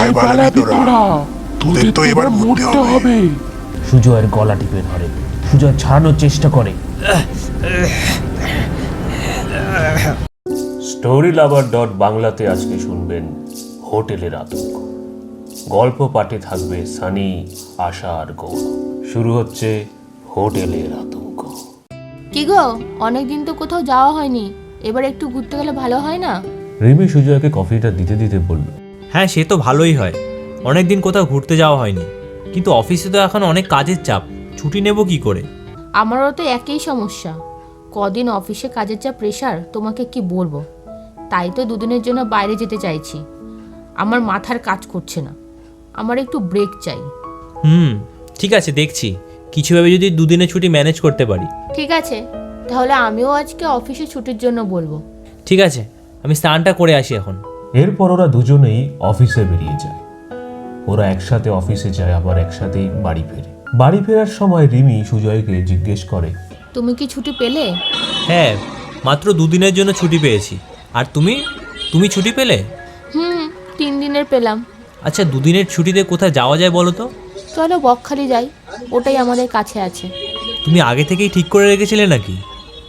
কোথায় পালাবি তোরা? তোদের তো এবার মরতে হবে। সুজয়ের গলা টিপে ধরে। সুজয় ছাড়ানোর চেষ্টা করে। স্টোরি লাভার ডট বাংলাতে আজকে শুনবেন হোটেলের আতঙ্ক। গল্প পাঠে থাকবে সানি আশা আর গৌরব শুরু হচ্ছে হোটেলের আতঙ্ক। কি গো অনেকদিন তো কোথাও যাওয়া হয়নি। এবার একটু ঘুরতে গেলে ভালো হয় না? রিমি সুজয়কে কফিটা দিতে দিতে বলল হ্যাঁ সে তো ভালোই হয়। অনেক দিন কোথাও ঘুরতে যাওয়া হয়নি। কিন্তু অফিসে তো এখন অনেক কাজের চাপ। ছুটি নেব কি করে? আমারও তো একই সমস্যা। কদিন অফিসে কাজের যা প্রেশার তোমাকে কি বলব? তাই তো দুদিনের জন্য বাইরে যেতে চাইছি। আমার মাথার কাজ করছে না। আমার একটু ব্রেক চাই। হুম ঠিক আছে দেখছি। কিছুভাবে যদি দুদিনের ছুটি ম্যানেজ করতে পারি। ঠিক আছে তাহলে আমিও আজকে অফিসে ছুটির জন্য বলব। ঠিক আছে আমি স্নানটা করে আসি এখন। এরপর ওরা দুজনেই অফিসে বেরিয়ে যায়। ওরা একসাথে অফিসে যায় আবার একসাথেই বাড়ি ফেরে। বাড়ি ফেরার সময় রিমি সুজয়কে জিজ্ঞেস করে তুমি কি ছুটি পেলে? হ্যাঁ মাত্র দুদিনের জন্য ছুটি পেয়েছি। আর তুমি? তুমি ছুটি পেলে? হুম তিন দিনের পেলাম। আচ্ছা দুদিনের ছুটিতে কোথায় যাওয়া যায় বলো তো? চলো বকখালি যাই ওটাই আমাদের কাছে আছে। তুমি আগে থেকেই ঠিক করে রেখেছিলে নাকি?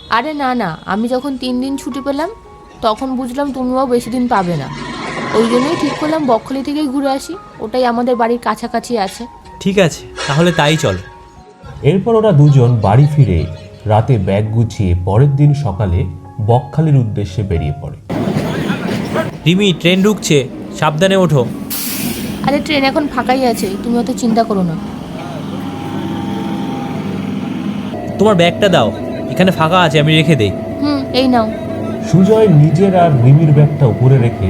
আরে না না আমি যখন তিন দিন ছুটি পেলাম তখন বুঝলাম তুমিও বেশি দিন পাবে না। ওই জন্যই ঠিক করলাম বকখালি থেকেই ঘুরে আসি। ওটাই আমাদের বাড়ির কাছাকাছি আছে। ঠিক আছে তাহলে তাই চলো। এরপর ওরা দুজন বাড়ি ফিরে রাতে ব্যাগ গুছিয়ে পরের দিন সকালে বকখালির উদ্দেশ্যে বেরিয়ে পড়ে। রিমি ট্রেন ঢুকছে। সাবধানে ওঠো। আরে ট্রেন এখন ফাঁকাই আছে। তুমি অত চিন্তা করো না। তোমার ব্যাগটা দাও। এখানে ফাঁকা আছে আমি রেখে দেই। হুম এই নাও। সুজয় নিজের আর রিমির ব্যাগটা উপরে রেখে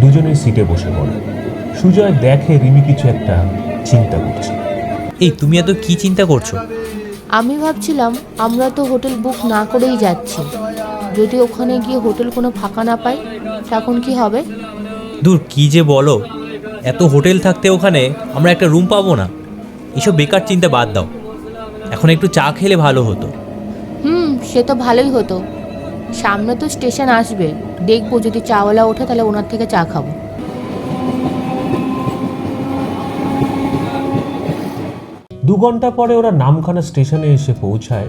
দুজনে সিটে বসে পড়ে। সুজয় দেখে রিমি কিছু একটা চিন্তা করছে। এই তুমি এত কি চিন্তা করছ? আমি ভাবছিলাম আমরা তো হোটেল বুক না করেই যাচ্ছি। যদি ওখানে গিয়ে হোটেল কোনো ফাঁকা না পাই তখন কি হবে? দূর কি যে বলো। এত হোটেল থাকতে ওখানে আমরা একটা রুম পাবো না। এসব বেকার চিন্তা বাদ দাও। এখন একটু চা খেলে ভালো হতো। হুম সে তো ভালোই হতো। সামনে তো স্টেশন আসবে। দেখব যদি চাওয়ালা ওঠে তাহলে ওনার থেকে চা খাব। দু ঘণ্টা পরে ওরা নামখানা স্টেশনে এসে পৌঁছায়।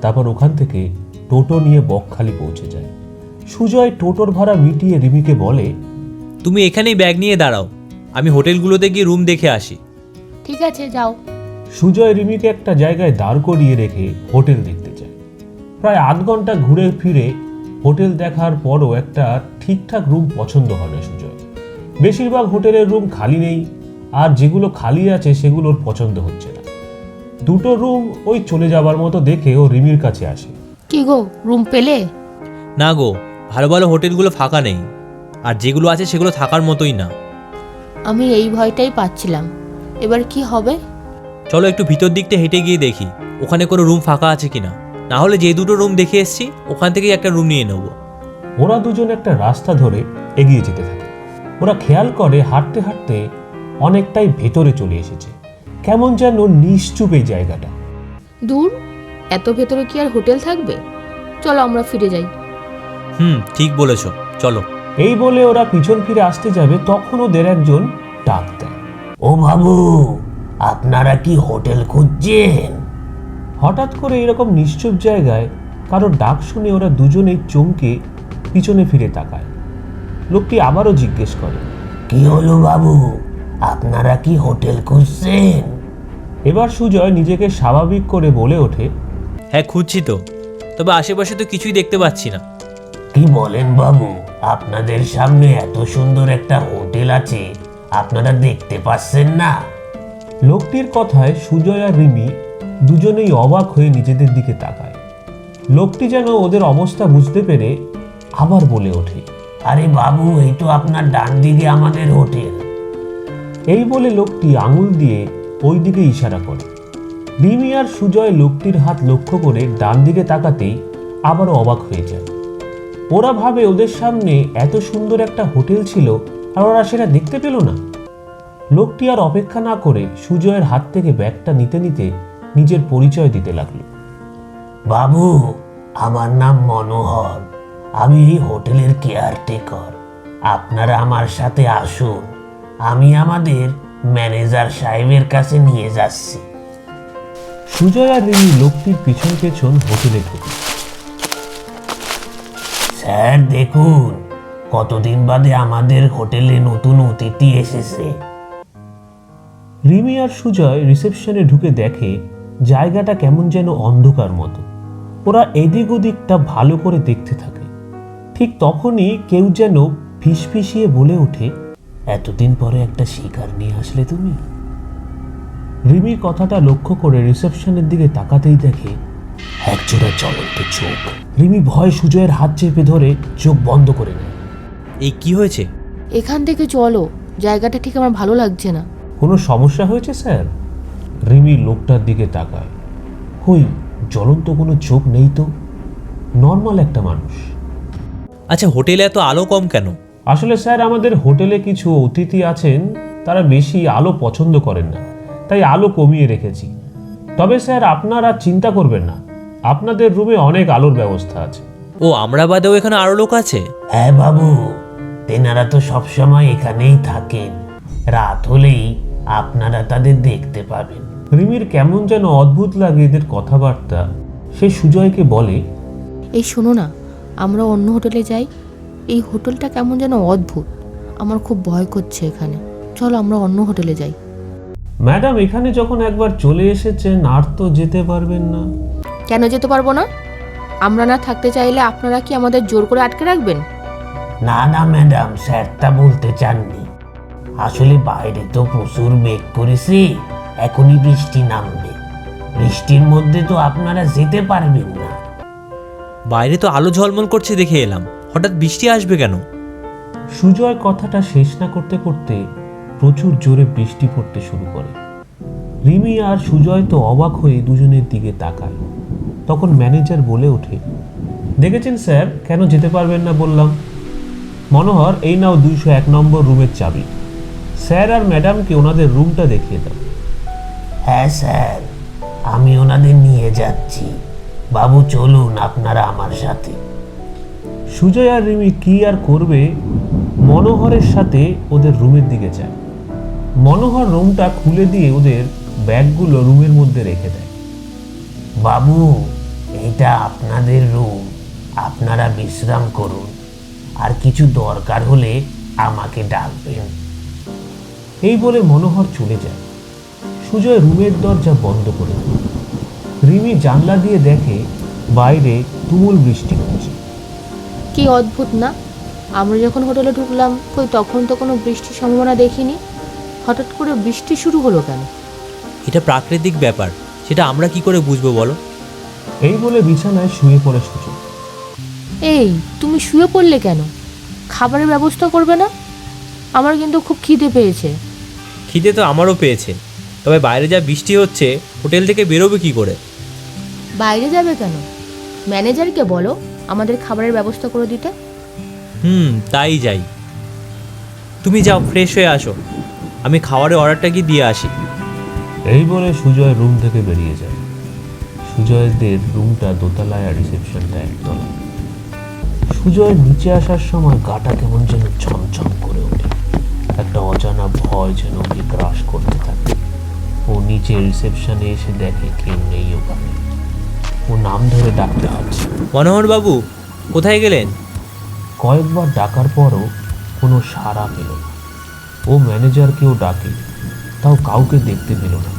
তারপর ওখান থেকে টোটো নিয়ে বকখালি পৌঁছে যায়। সুজয় টোটোর ভাড়া মিটিয়ে রিমিকে বলে তুমি এখানেই ব্যাগ নিয়ে দাঁড়াও। আমি হোটেলগুলোতে গিয়ে রুম দেখে আসি। ঠিক আছে যাও। সুজয় রিমিকে একটা জায়গায় দাঁড় করিয়ে রেখে হোটেল দেখতে প্রায় আধ ঘণ্টা ঘুরে ফিরে হোটেল দেখার পরও একটা ঠিকঠাক রুম পছন্দ হয় না সুজয়। বেশিরভাগ হোটেলের রুম খালি নেই আর যেগুলো খালি আছে সেগুলোর পছন্দ হচ্ছে না। দুটো রুম ওই চলে যাবার মতো দেখে ও রিমির কাছে আসে। কি গো রুম পেলে? না গো ভালো ভালো হোটেলগুলো ফাঁকা নেই। আর যেগুলো আছে সেগুলো থাকার মতোই না। আমি এই ভয়টাই পাচ্ছিলাম। এবার কি হবে? চলো একটু ভিতর দিকটা হেঁটে গিয়ে দেখি ওখানে কোনো রুম ফাঁকা আছে কিনা। না হলে যে দুটো রুম দেখে এসছি ওখান থেকেই একটা রুম নিয়ে নেব। ওরা দুজন একটা রাস্তা ধরে এগিয়ে যেতে থাকে। ওরা খেয়াল করে হাঁটতে হাঁটতে অনেকটাই ভেতরে চলে এসেছে। কেমন যেন নিশ্চুপ এই জায়গাটা। দূর? এত ভেতরে কি আর হোটেল থাকবে? চলো আমরা ফিরে যাই। হুম ঠিক বলেছ। চলো। এই বলে ওরা পিছন ফিরে আসতে যাবে তখন ওদের একজন ডাক দেয়। ও বাবু আপনারা কি হোটেল খুঁজছেন? হঠাৎ করে এরকম নিশ্চুপ জায়গায় কারোর ডাক শুনে ওরা দুজনেই চমকে পিছনে ফিরে তাকায়। লোকটি আবারও জিজ্ঞেস করে কি হলো বাবু? আপনারা কি হোটেল খুঁজছেন? এবার সুজয় নিজেকে স্বাভাবিক করে বলে ওঠে হ্যাঁ খুঁজছি তো। তবে আশেপাশে তো কিছুই দেখতে পাচ্ছি না। কি বলেন বাবু? আপনাদের সামনে এত সুন্দর একটা হোটেল আছে আপনারা দেখতে পাচ্ছেন না। লোকটির কথায় সুজয় আর রিমি দুজনেই অবাক হয়ে নিজেদের দিকে তাকায়। লোকটি যেন ওদের অবস্থা বুঝতে পেরে আবার বলে ওঠে, আরে বাবু, এই তো আপনার ডান দিকে আমাদের হোটেল। এই বলে লোকটি আঙুল দিয়ে ওই দিকে ইশারা করে। রিমি আর সুজয় লোকটির হাত লক্ষ্য করে ডান দিকে তাকাতেই আবারও অবাক হয়ে যায়। ওরা ভাবে ওদের সামনে এত সুন্দর একটা হোটেল ছিল আর ওরা সেটা দেখতে পেল না। লোকটি আর অপেক্ষা না করে সুজয়ের হাত থেকে ব্যাগটা নিতে নিতে নিজের পরিচয় দিতে লাগল। বাবু আমার নাম মনোহর। আমি এই হোটেলের কেয়ারটেকার। আপনারা আমার সাথে আসুন। আমি আমাদের ম্যানেজার সাহেবের কাছে নিয়ে যাচ্ছি। সুজয় আর রিমি লোকটির পিছন পেছন হোটেলে ঢুকে। স্যার দেখুন কতদিন বাদে আমাদের হোটেলে নতুন অতিথি এসেছে। রিমি আর সুজয় রিসেপশনে ঢুকে দেখে জায়গাটা কেমন যেন অন্ধকার মতো। ওরা এদিক ওদিকটা ভালো করে দেখতে থাকে। ঠিক তখনই কেউ যেন ফিসফিসিয়ে বলে ওঠে এতদিন পরে একটা শিকার নিয়ে আসলে তুমি? রিমির কথাটা লক্ষ্য করে রিসেপশনের দিকে তাকাতেই দেখে একজোড়া জ্বলন্ত চোখ। রিমি ভয় সুজয়ের হাত চেপে ধরে চোখ বন্ধ করে নেয়। এই কি হয়েছে? এখান থেকে চলো জায়গাটা ঠিক আমার ভালো লাগছে না। কোনো সমস্যা হয়েছে স্যার? রিমি লোকটার দিকে তাকায়। কই জ্বলন্ত কোনো চোখ নেই তো? নর্মাল একটা মানুষ। আচ্ছা হোটেলে এত আলো কম কেন? আসলে স্যার আমাদের হোটেলে কিছু অতিথি আছেন তারা বেশি আলো পছন্দ করেন না তাই আলো কমিয়ে রেখেছি। তবে স্যার আপনারা চিন্তা করবেন না আপনাদের রুমে অনেক আলোর ব্যবস্থা আছে। ও আমরা বাদেও এখানে আরও লোক আছে? হ্যাঁ বাবু তেনারা তো সবসময় এখানেই থাকেন রাত হলেই আপনারা তাদের দেখতে পাবেন। রিমির কেমন যেন অদ্ভুত লাগে এদের কথাবার্তা। সে সুজয়কে বলে এই শোনো না আমরা অন্য হোটেলে যাই। এই হোটেলটা কেমন যেন অদ্ভুত। আমার খুব ভয় করছে এখানে। চলো আমরা অন্য হোটেলে যাই। ম্যাডাম এখানে যখন একবার চলে এসেছেন আর তো যেতে পারবেন না। কেন যেতে পারব না? আমরা না থাকতে চাইলে আপনারা কি আমাদের জোর করে আটকে রাখবেন? না না ম্যাডাম স্যারটা বলতে চাননি। আসলে বাইরে তো প্রচুর মেঘ করেছে। এখনই বৃষ্টি নামবে। বৃষ্টির মধ্যে তো আপনারা যেতে পারবেন না। বাইরে তো আলো ঝলমল করছে দেখে এলাম। হঠাৎ বৃষ্টি আসবে কেন? সুজয় কথাটা শেষ না করতে করতে প্রচুর জোরে বৃষ্টি পড়তে শুরু করে। রিমি আর সুজয় তো অবাক হয়ে দুজনের দিকে তাকায় তখন ম্যানেজার বলে ওঠে দেখেছেন স্যার কেন যেতে পারবেন না বললাম। মনোহর এই নাও দুইশো এক নম্বর রুমের চাবি। স্যার আর ম্যাডামকে ওনাদের রুমটা দেখিয়ে দাও। হ্যাঁ স্যার আমি ওনাদের নিয়ে যাচ্ছি। বাবু চলুন আপনারা আমার সাথে। সুজয় আর রিমি কি আর করবে? মনোহরের সাথে ওদের রুমের দিকে যায়। মনোহর রুমটা খুলে দিয়ে ওদের ব্যাগগুলো রুমের মধ্যে রেখে দেয়। বাবু এটা আপনাদের রুম। আপনারা বিশ্রাম করুন। আর কিছু দরকার হলে আমাকে ডাকবেন। এই বলে মনোহর চলে যায়। সুজয় রুমের দরজা বন্ধ করে। রিমি জানলা দিয়ে দেখে বাইরে তুমুল বৃষ্টি হচ্ছে। কি অদ্ভুত না? আমরা যখন হোটেলে ঢুকলাম কই তখন তো কোনো বৃষ্টির সম্ভাবনা দেখিনি। হঠাৎ করে বৃষ্টি শুরু হলো কেন? এটা প্রাকৃতিক ব্যাপার। সেটা আমরা কি করে বুঝব বলো? এই বলে বিছানায় শুয়ে পড়ে সুজয় এই তুমি শুয়ে পড়লে কেন? খাবারের ব্যবস্থা করবে না? আমার কিন্তু খুব খিদে পেয়েছে। খিদে তো আমারও পেয়েছে। তবে বাইরে যা বৃষ্টি হচ্ছে হোটেল থেকে বেরোবে কি করে? বাইরে যাবে কেন? ম্যানেজারকে বলো আমাদের খাবারের ব্যবস্থা করে দিতে। হুম তাই যাই। তুমি যাও ফ্রেশ হয়ে আসো। আমি খাবারের অর্ডারটা কি দিয়ে আসি? এই বলে সুজয় রুম থেকে বেরিয়ে যায়। সুজয়দের রুমটা দোতলায় আর রিসেপশনটা একতলায়। সুজয়ের নিচে আসার সময় গাটা কেমন যেন ছমছম করে ওঠে। একটা অজানা ভয় যেন ওকে গ্রাস করতে থাকে। ও নিচে রিসেপশনে এসে দেখে কেউ নেই ওখানে। ও নাম ধরে ডাকতে হচ্ছে মনোহর বাবু কোথায় গেলেন? কয়েকবার ডাকার পরও কোনো সাড়া পেল না। ও ম্যানেজারকেও ডাকে তাও কাউকে দেখতে পেল না।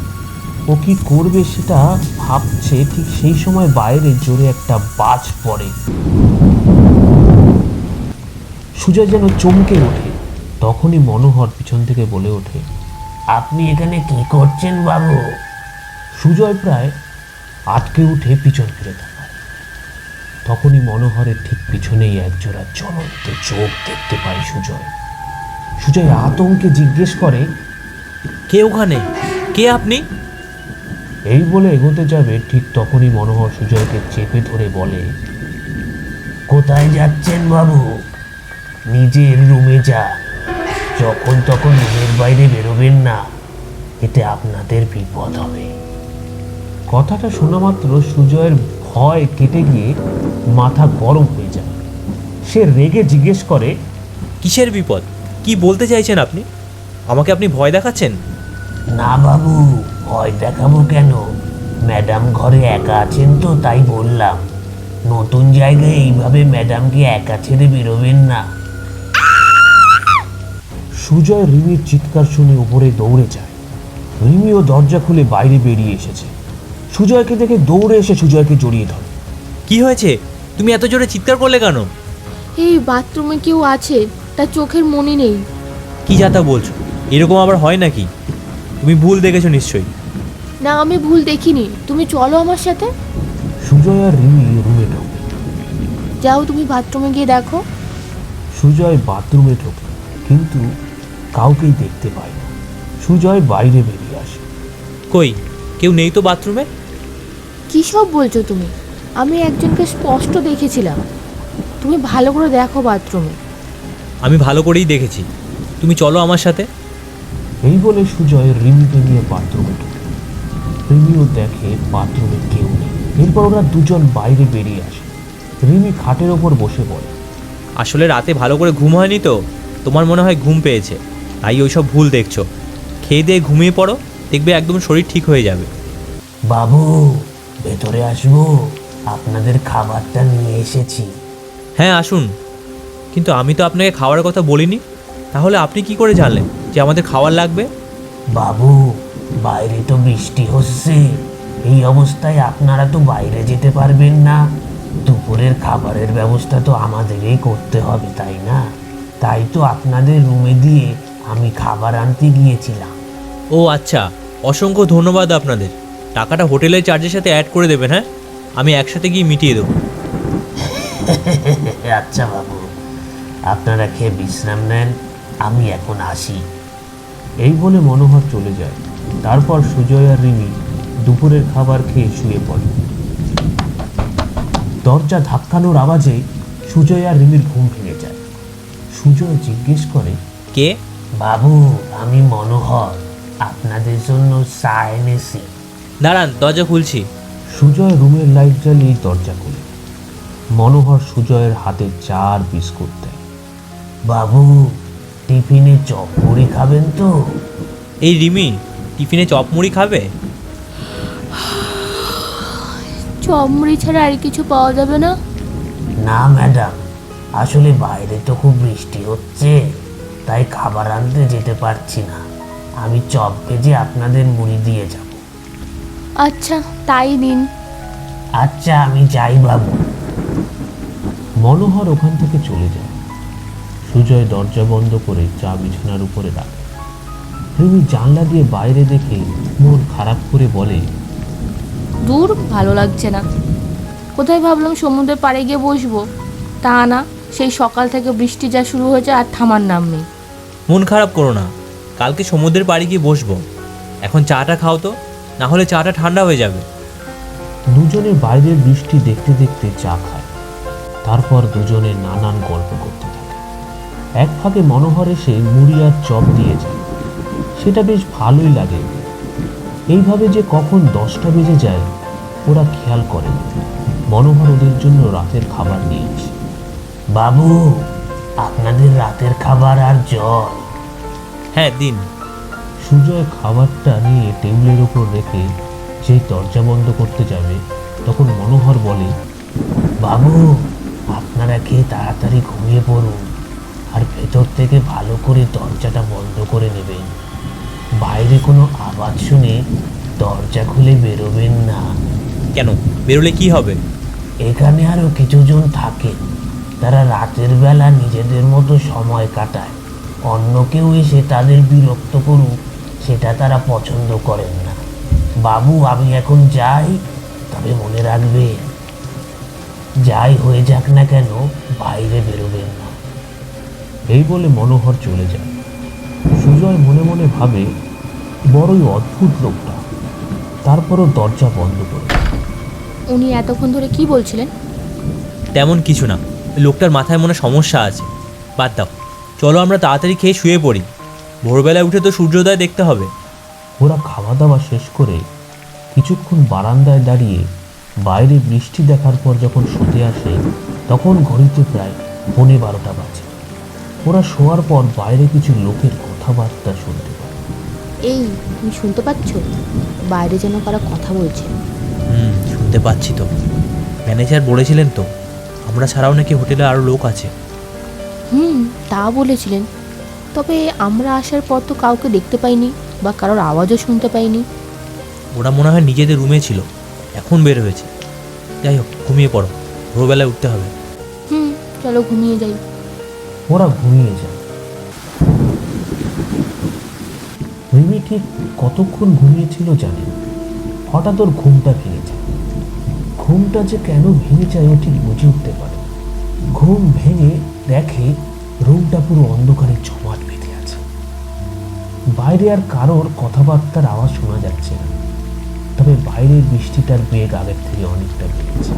ও কি করবে সেটা ভাবছে ঠিক সেই সময় বাইরে জোরে একটা বাজ পড়ে। সুজা যেন চমকে ওঠে তখনই মনোহর পিছন থেকে বলে ওঠে আপনি এখানে কি করছেন বাবু? সুজয় প্রায় আটকে উঠে পিছন ফিরে তাকায়। তখনই মনোহরের ঠিক পিছনেই একজোড়া জ্বলন্ত চোখ দেখতে পায় সুজয়। সুজয় আতঙ্কে জিজ্ঞেস করে কে ওখানে? কে আপনি? এই বলে এগোতে যাবে ঠিক তখনই মনোহর সুজয়কে চেপে ধরে বলে কোথায় যাচ্ছেন বাবু? নিজের রুমে যা যখন তখন রুমের বাইরে বেরোবেন না এতে আপনাদের বিপদ হবে। কথাটা শোনা মাত্র সুজয়ের ভয় কেটে গিয়ে মাথা গরম হয়ে যায়। সে রেগে জিজ্ঞেস করে কিসের বিপদ? কি বলতে চাইছেন আপনি? আমাকে আপনি ভয় দেখাচ্ছেন? না বাবু ভয় দেখাবো কেন? ম্যাডাম ঘরে একা আছেন তো তাই বললাম। নতুন জায়গায় এইভাবে ম্যাডামকে একা ছেড়ে বেরোবেন না। সুজয় রিমির চিৎকার শুনে উপরে দৌড়ে যায়। রিমিও দরজা খুলে বাইরে বেরিয়ে এসেছে। সুজয়কে দেখে দৌড়ে এসে সুজয়কে জড়িয়ে ধরে। কি হয়েছে? তুমি এত জোরে চিৎকার করলে কেন? এই বাথরুমে কেউ আছে তার চোখের মনে নেই। কি যাতা বলছো? এরকম আবার হয় নাকি? তুমি ভুল দেখেছ নিশ্চয়ই। না আমি ভুল দেখিনি। তুমি চলো আমার সাথে। সুজয় আর রিমি রুমে ঢোকে। যাও তুমি বাথরুমে গিয়ে দেখো। সুজয় বাথরুমে ঢোকে কিন্তু কাউকেই দেখতে পায় না। সুজয় বাইরে বেরিয়ে আসে। কই কেউ নেই তো বাথরুমে? কী সব বলছো তুমি? আমি একজনকে স্পষ্ট দেখেছিলাম। তুমি ভালো করে দেখো বাথরুমে। আমি ভালো করেই দেখেছি। তুমি চলো আমার সাথে। এই বলে সুজয় রিমিকে নিয়ে বাথরুমে ঢোকে। রিমিও দেখে বাথরুমে কেউ নেই। এরপর ওরা দুজন বাইরে বেরিয়ে আসে। রিমি খাটের ওপর বসে পড়ে। আসলে রাতে ভালো করে ঘুম হয়নি তো? তোমার মনে হয় ঘুম পেয়েছে। তাই ওইসব ভুল দেখছ। খেয়ে দিয়ে ঘুমিয়ে পড়ো দেখবে একদম শরীর ঠিক হয়ে যাবে। বাবু ভেতরে আসব। আপনাদের খাবারটা নিয়ে এসেছি। হ্যাঁ আসুন। কিন্তু আমি তো আপনাকে খাওয়ার কথা বলিনি। তাহলে আপনি কি করে জানলেন যে আমাদের খাবার লাগবে? বাবু বাইরে তো বৃষ্টি হচ্ছে। এই অবস্থায় আপনারা তো বাইরে যেতে পারবেন না। দুপুরের খাবারের ব্যবস্থা তো আমাদেরই করতে হবে তাই না? তাই তো আপনাদের রুমে দিয়ে আমি খাবার আনতে গিয়েছিলাম। ও আচ্ছা অসংখ্য ধন্যবাদ আপনাদের। টাকাটা হোটেলের চার্জের সাথে অ্যাড করে দেবেন হ্যাঁ? আমি একসাথে গিয়ে মিটিয়ে দেবো। আচ্ছা বাবু আপনারা খেয়ে বিশ্রাম নেন আমি এখন আসি। এই বলে মনোহর চলে যায়। তারপর সুজয় আর রিমি দুপুরের খাবার খেয়ে শুয়ে পড়ে। দরজা ধাক্কানোর আওয়াজে সুজয় আর রিমির ঘুম ভেঙে যায়। সুজয় জিজ্ঞেস করে কে? বাবু আমি মনোহর। আপনাদের জন্য চা এনেছি। দাঁড়ান দরজা খুলছি। সুজয় রুমের লাইট জ্বালিয়ে দরজা খুলে। মনোহর সুজয়ের হাতে চার বিস্কুট দেয়। বাবু টিফিনে চপ মুড়ি খাবেন তো? এই রিমি টিফিনে চপ মুড়ি খাবে? চমড়ি ছাড়া আর কিছু পাওয়া যাবে না? না ম্যাডাম। আসলে বাইরে তো খুব বৃষ্টি হচ্ছে। তাই খাবার আনতে যেতে পারছি না। আমি চপ ভেজে আপনাদের মুড়ি দিয়ে যাব। আচ্ছা তাই দিন। আচ্ছা আমি যাই বাবু। মনোহর ওখান থেকে চলে যায়। সুজয় দরজা বন্ধ করে চা বিছানার উপরে রাখে রিমি জানলা দিয়ে বাইরে দেখে মন খারাপ করে বলে দূর ভালো লাগছে না। কোথায় ভাবলাম সমুদ্রের পাড়ে গিয়ে বসবো? তা না সেই সকাল থেকে বৃষ্টি যা শুরু হয়েছে আর থামার নাম নেই। মন খারাপ করো না। কালকে সমুদ্রের পাড়ে গিয়ে বসবো। এখন চাটা খাও তো, না হলে চাটা ঠান্ডা হয়ে যাবে। দুজনে বাইরের বৃষ্টি দেখতে দেখতে চা খায়। তারপর দুজনে নানান গল্প করতে থাকে। এক ফাঁকে মনোহর এসে মুড়ি আর চপ দিয়ে যায়। সেটা বেশ ভালোই লাগে। এইভাবে যে কখন দশটা বেজে যায়, ওরা খেয়াল করে মনোহর ওদের জন্য রাতের খাবার নিয়েছে বাবু আপনাদের রাতের খাবার আর জল হ্যাঁ দিন। সুজয় খাবারটা নিয়ে টেবিলের ওপর রেখে যেই দরজা বন্ধ করতে যাবে তখন মনোহর বলে বাবু আপনারা খেয়ে তাড়াতাড়ি ঘুমিয়ে পড়ুন আর ভেতর থেকে ভালো করে দরজাটা বন্ধ করে নেবেন। বাইরে কোনো আওয়াজ শুনে দরজা খুলে বেরোবেন না। কেন? বেরোলে কি হবে? এখানে আরও কিছুজন থাকে। তারা রাতের বেলা নিজেদের মতো সময় কাটায়। অন্য কেউ এসে তাদের বিরক্ত করুক সেটা তারা পছন্দ করেন না। বাবু আমি এখন যাই তবে মনে রাখবেন যাই হয়ে যাক না কেন বাইরে বেরোবেন না। এই বলে মনোহর চলে যায়। সুজয় মনে মনে ভাবে বড়ই অদ্ভুত লোকটা। তারপরও দরজা বন্ধ করে। উনি এতক্ষণ ধরে কি বলছিলেন? তেমন কিছু না। লোকটার মাথায় মনে হয় সমস্যা আছে। বাদ দাও। চলো আমরা তাড়াতাড়ি খেয়ে শুয়ে পড়ি। ভোরবেলায় উঠে তো সূর্যোদয় দেখতে হবে। ওরা খাওয়া দাওয়া শেষ করে কিছুক্ষণ বারান্দায় দাঁড়িয়ে বাইরে বৃষ্টি দেখার পর যখন শুতে আসে তখন ঘড়িতে প্রায় পৌনে বারোটা বাজে। ওরা শোয়ার পর বাইরে কিছু লোকের কথাবার্তা শুনতে পায়। এই তুমি শুনতে পাচ্ছ? বাইরে যেন কারা কথা বলছে। হুম শুনতে পাচ্ছি তো। ম্যানেজার বলেছিলেন তো। আমরা ছাড়াও নাকি হোটেলে আরও লোক আছে। হুম তা বলেছিলেন। তবে আমরা আসার পর তো কাউকে দেখতে পাইনি বা কারোর আওয়াজও শুনতে পাইনি। ওরা মনে হয় নিজেদের রুমে ছিল। এখন বের হয়েছে। যাই হোক ঘুমিয়ে পড়ো। ভোরবেলায় উঠতে হবে। হুম চলো ঘুমিয়ে যাই। ওরা ঘুমিয়ে যায়। রিমি ঠিক কতক্ষণ ঘুমিয়েছিল জানে। হঠাৎ ওর ঘুমটা ভেঙে যায় ঘুমটা যে কেন ভেঙে যায় ও ঠিক বুঝে উঠতে পারে ঘুম ভেঙে দেখে রুমটা পুরো অন্ধকারে জমাট বেঁধে আছে। বাইরে আর কারোর কথাবার্তার আওয়াজ শোনা যাচ্ছে না। তবে বাইরের বৃষ্টিটার বেগ আগের থেকে অনেকটা বেড়েছে।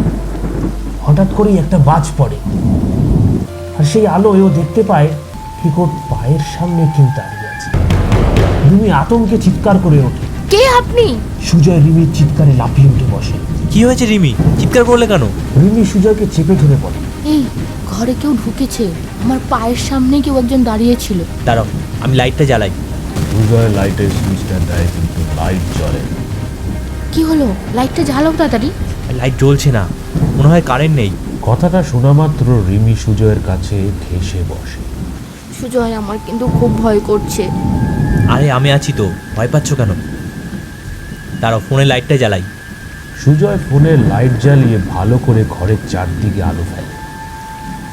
হঠাৎ করেই একটা বাজ পড়ে। আর সেই আলোয় ও দেখতে পায় ঠিক ওর পায়ের সামনে কেউ দাঁড়িয়ে আছে। রিমি আতঙ্কে চিৎকার করে ওঠে। কে আপনি? সুজয় রিমির চিৎকারে লাফিয়ে উঠে বসে। কি হয়েছে রিমি? চিৎকার করলে কেন? রিমি সুজয়কে চেপে ধরে পড়ে এই ঘরে কেউ ঢুকেছে। আমার পায়ের সামনে কেউ একজন দাঁড়িয়েছিল দাঁড়াও আমি লাইটটা জ্বালাই। সুজয় লাইটের সুইচটা দেয় কিন্তু লাইট জ্বলে। না। কি হলো? লাইটটা জ্বালাও তাড়াতাড়ি। লাইট জ্বলছে না। মনে হয় কারেন্ট নেই। কথাটা শোনা মাত্র রিমি সুজয়ের কাছে ঘেসে বসে। সুজয় আমার কিন্তু খুব ভয় করছে। আরে আমি আছি তো। ভয় পাচ্ছ কেন? দাঁড়াও ফোনে লাইটটা জ্বালাই। সুজয় ফোনে লাইট জ্বালিয়ে ভালো করে ঘরের চারদিকে আলো ফেলে।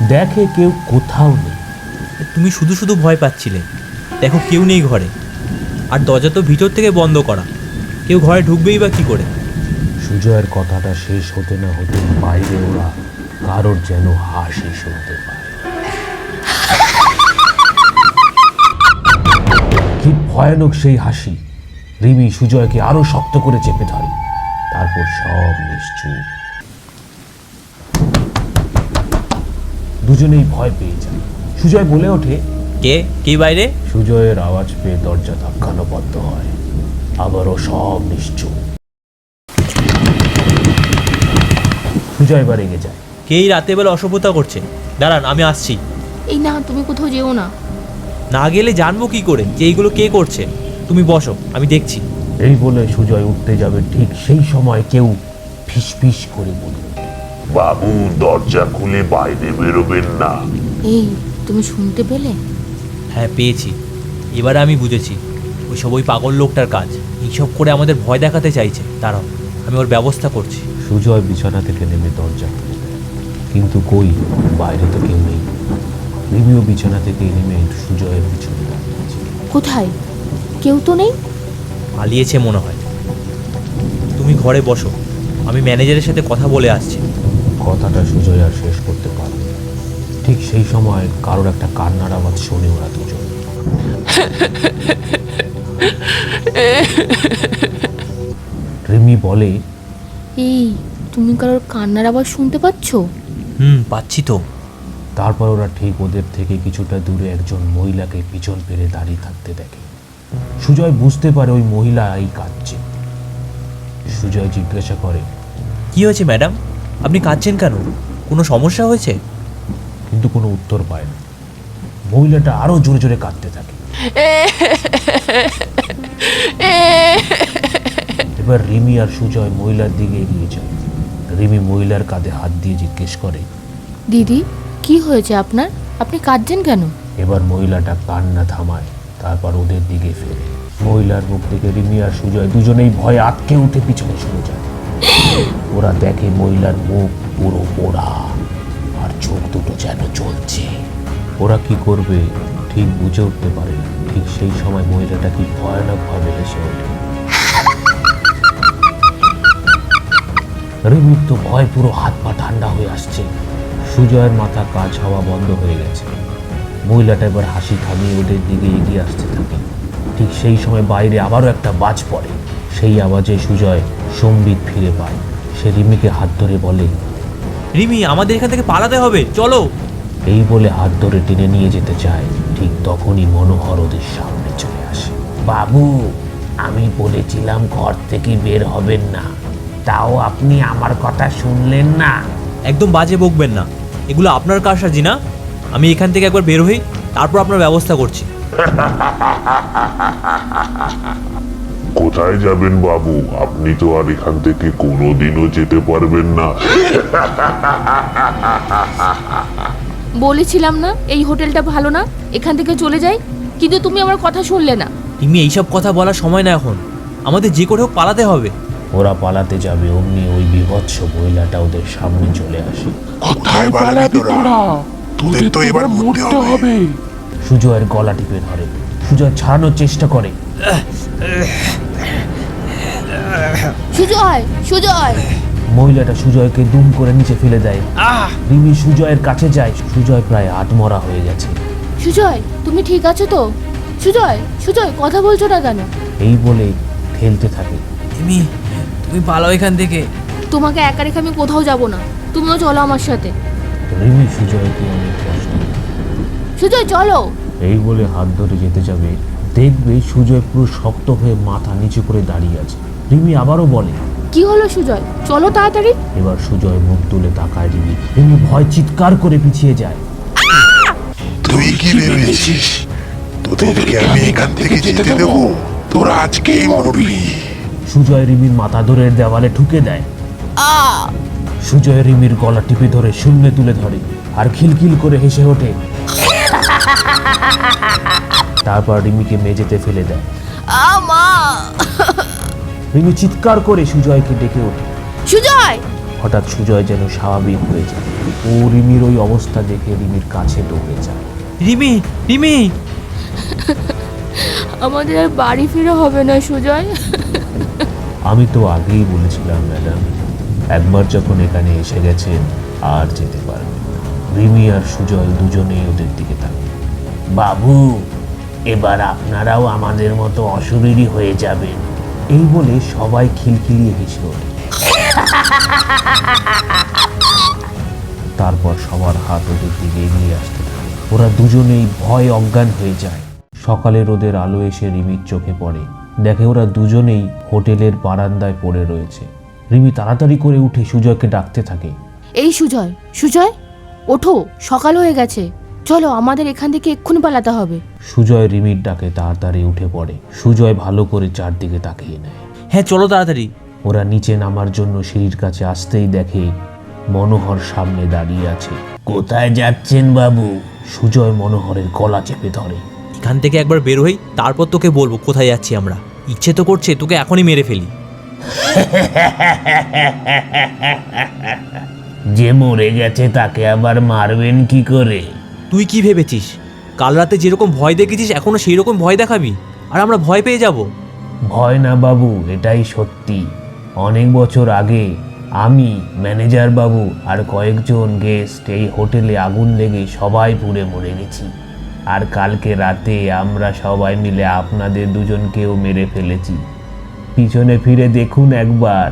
দেখে কেউ কোথাও নেই। তুমি শুধু শুধু ভয় পাচ্ছিলে। দেখো কেউ নেই ঘরে। আর দরজা তো ভিতর থেকে বন্ধ করা। কেউ ঘরে ঢুকবেই বা কি করে? সুজয়ের কথাটা শেষ হতে না হতে বাইরে ওরা কারোর যেন হাসি শুনতে পায়। কি ভয়ানক সেই হাসি। রিমি সুজয়কে আরও শক্ত করে চেপে ধরে। তারপর সব নিশ্চুপ দুজনেই ভয় পেয়ে যায়। সুজয় বলে ওঠে কে? কে বাইরে? সুজয়ের আওয়াজ পেয়ে দরজা ধাক্কানো বন্ধ হয়। আবারও সব নিশ্চুপ সুজয় এবার রেগে যায়। কে এই রাতে বেলা অসভ্যতা করছে? দাঁড়ান আমি আসছি। এই না তুমি কোথাও যেও না। না গেলে জানব কি করে? যে এইগুলো কে করছে? তুমি বসো আমি দেখছি। এই বলে সুজয় উঠতে যাবে ঠিক সেই সময় কেউ ফিস ফিস করে বলল বাবু দরজা খুলে বাইরে বেরোবেন না। এই তুমি শুনতে পেলে? হ্যাঁ পেয়েছি। এবারে আমি বুঝেছি ওই সব ওই পাগল লোকটার কাজ। এইসব করে আমাদের ভয় দেখাতে চাইছে। দাঁড়াও আমি ওর ব্যবস্থা করছি। সুজয় বিছানা থেকে নেমে দরজা খুলে দেয়। কিন্তু কই বাইরে তো কেউ নেই। রিমিও বিছানা থেকে নেমে সুজয়ের পিছনে দাঁড়িয়েছে কোথায়? কেউ তো নেই? পালিয়েছে মনে হয়। তুমি ঘরে বসো আমি ম্যানেজারের সাথে কথা বলে আসছি। কথাটা সুজয় আর শেষ করতে পারল ঠিক সেই সময় কারোর একটা কান্নার আওয়াজ শোনে ওরা দুজন। রিমি বলে এই তুমি কারোর কান্নার আওয়াজ শুনতে পাচ্ছ? হুম পাচ্ছি তো। তারপর ওরা ঠিক ওদের থেকে কিছুটা দূরে একজন মহিলাকে পিছন ফিরে দাঁড়িয়ে থাকতে দেখে। সুজয় বুঝতে পারে ওই মহিলা এই কাঁদছে। সুজয় জিজ্ঞাসা করে কি হয়েছে ম্যাডাম? আপনি কাঁদছেন কেন? কোনো সমস্যা হয়েছে? কিন্তু কোনো উত্তর পায় না। মহিলাটা আরও জোরে জোরে কাঁদতে থাকে। এবার রিমি আর সুজয় মহিলার দিকে এগিয়ে যায়। রিমি মহিলার কাঁধে হাত দিয়ে জিজ্ঞেস করে দিদি কি হয়েছে আপনার? আপনি কাঁদছেন কেন? এবার মহিলাটা কান্না থামায়। তারপর ওদের দিকে ফেরে। মহিলার মুখ থেকে রিমি আর সুজয় দুজনেই ভয়ে আটকে উঠে পিছনে সরে যায়। ওরা দেখে মহিলার মুখ পুরো পোড়া, আর চোখ দুটো যেন জ্বলছে। ওরা কি করবে ঠিক বুঝে উঠতে পারে ঠিক সেই সময় মহিলাটা কি ভয়ানকভাবে হেসে ওঠে। রিমির তো ভয় পুরো হাত পা ঠান্ডা হয়ে আসছে। সুজয়ের মাথা কাজ হওয়া বন্ধ হয়ে গেছে। মহিলাটা এবার হাসি থামিয়ে ওদের দিকে এগিয়ে আসতে থাকে। ঠিক সেই সময় বাইরে আবারও একটা বাজ পড়ে। সেই আওয়াজে সুজয় সম্বিত ফিরে পায়। সে রিমিকে হাত ধরে বলে রিমি আমাদের এখান থেকে পালাতে হবে চলো! এই বলে হাত ধরে টেনে নিয়ে যেতে চায়। ঠিক তখনই মনোহর ওদের সামনে চলে আসে। বাবু আমি বলেছিলাম ঘর থেকে বের হবেন না। তাও আপনি আমার কথা শুনলেন না? একদম বাজে বকবেন না। এগুলো আপনার কারসাজি না? আমি এখান থেকে একবার বের হই তারপর আপনার ব্যবস্থা করছি। কোথায় যাবেন বাবু? আপনি তো আর এখান থেকে কোনোদিনও যেতে পারবেন না। বলেছিলাম না এই হোটেলটা ভালো না এখান থেকে চলে যাই কিন্তু তুমি আমার কথা শুনলে না। রিমি এইসব কথা বলার সময় না এখন। আমাদের যে করে হোক পালাতে হবে। ওরা পালাতে যাবে অমনি ওই বিভৎস মহিলাটা ওদের সামনে চলে আসে। কোথায় পালাবি তোরা? তোদের তো এবার মরতে হবে। সুজয়ের গলা টিপে ধরে। সুজয় ছাড়ানোর চেষ্টা করে। সুজয় সুজয়। মহিলাটা সুজয়কে দুম করে নিচে ফেলে দেয়। রিমি সুজয়ের কাছে যায়। সুজয় প্রায় আটমরা হয়ে গেছে। সুজয় তুমি ঠিক আছো তো? সুজয় সুজয় কথা বলছো না কেন? এই বলে ঠেলতে থাকে। রিমি তুমি পালাও এখান থেকে। তোমাকে একা রেখে আমি কোথাও যাব না। তুমিও চলো আমার সাথে। রিমি সুজয়কে অনেক কষ্ট। সুজয় চলো। এই বলে হাত ধরে যেতে যাবে। দেখবে সুজয় পুরো শক্ত হয়ে মাথা নিচু করে দাঁড়িয়ে আছে। রিমি আবারও বলে কি হলো সুজয়? চলো তাড়াতাড়ি। এবার সুজয় মুখ তুলে তাকায় রিমি। রিমি ভয় চিৎকার করে পিছিয়ে যায়। তুই কি ভেবেছিস? তোদেরকে আমি এখান থেকে যেতে দেবো? তোরা আজকেই মরবি। সুজয় রিমির মাথা ধরে দেওয়ালে ঠুকে দেয়। সুজয় রিমির গলা টিপে ধরে শূন্যে তুলে ধরে আর খিলখিল করে হেসে ওঠে। তারপর রিমিকে মেঝেতে ফেলে দেয়। আমা। রিমি চিৎকার করে সুজয়কে ডেকে ওঠে। সুজয়! হঠাৎ সুজয় যেন স্বাভাবিক হয়ে যায়। ও রিমির ওই অবস্থা দেখে রিমির কাছে দৌড়ে যায়। রিমি রিমি! আমাদের আর বাড়ি ফিরে হবে না সুজয়। আমি তো আগেই বলেছিলাম ম্যাডাম। একবার যখন এখানে এসে গেছেন, আর যেতে পারবেন রিমি আর সুজয় দুজনেই ওদের দিকে থাকে বাবু, এবার আপনারাও আমাদের মতো অশরীরী হয়ে যাবেন। এই বলে সবাই খিলখিলিয়ে হেসে ওঠে। তারপর সবার হাত ওদের দিকে এগিয়ে আসতে ওরা দুজনেই ভয় অজ্ঞান হয়ে যায়। সকালে রোদের আলো এসে রিমির চোখে পড়ে। দেখে ওরা দুজনেই হোটেলের বারান্দায় পড়ে রয়েছে। রিমি তাড়াতাড়ি করে উঠে সুজয়কে ডাকতে থাকে। এই সুজয় সুজয় ওঠো সকাল হয়ে গেছে। চলো আমাদের এখান থেকে এক্ষুনি পালাতে হবে। সুজয় রিমির ডাকে তাড়াতাড়ি উঠে পড়ে। সুজয় ভালো করে চারদিকে তাকিয়ে নেয়। হ্যাঁ চলো তাড়াতাড়ি। ওরা নিচে নামার জন্য সিঁড়ির কাছে আসতেই দেখে মনোহর সামনে দাঁড়িয়ে আছে। কোথায় যাচ্ছেন বাবু? সুজয় মনোহরের গলা চেপে ধরে। এখান থেকে একবার বের হই তারপর তোকে বলব কোথায় যাচ্ছি আমরা। ইচ্ছে তো করছে তোকে এখনই মেরে ফেলি। যে মরে গেছে তাকে আবার মারবেন কি করে? তুই কি ভেবেছিস? কাল রাতে যেরকম ভয় দেখেছিস এখনও সেই রকম ভয় দেখাবি? আর আমরা ভয় পেয়ে যাব। ভয় না বাবু এটাই সত্যি। অনেক বছর আগে আমি ম্যানেজার বাবু আর কয়েকজন গেস্ট এই হোটেলে আগুন লেগে সবাই পুড়ে মরে গেছি। আর কালকে রাতে আমরা সবাই মিলে আপনাদের দুজনকেও মেরে ফেলেছি। পিছনে ফিরে দেখুন একবার।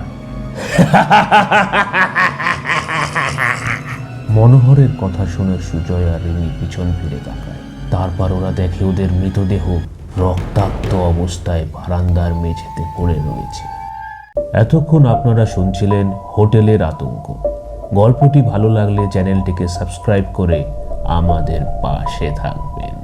মনোহরের কথা শুনে সুজয় আর রিমি পিছন ফিরে তাকায়। তারপর ওরা দেখে ওদের মৃতদেহ রক্তাক্ত অবস্থায় বারান্দার মেঝেতে পড়ে রয়েছে। এতক্ষণ আপনারা শুনছিলেন হোটেলের আতঙ্ক। গল্পটি ভালো লাগলে চ্যানেলটিকে সাবস্ক্রাইব করে আমাদের পাশে থাকবেন।